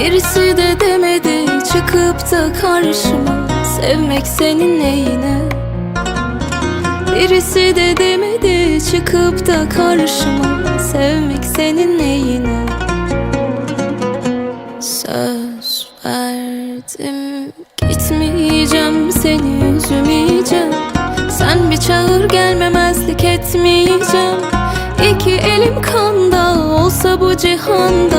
Birisi de demedi çıkıp da karşıma. Sevmek senin neyine? Birisi de demedi çıkıp da karşıma. Sevmek senin neyine? Söz verdim Gitmeyeceğim seni üzmeyeceğim. Sen bir çağır gelmemezlik etmeyeceğim. İki elim kanda olsa bu cihanda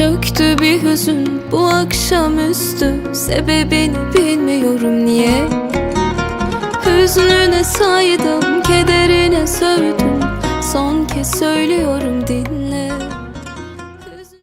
Çöktü bir hüzün bu akşamüstü. Sebebini bilmiyorum niye. Hüznüne saydım,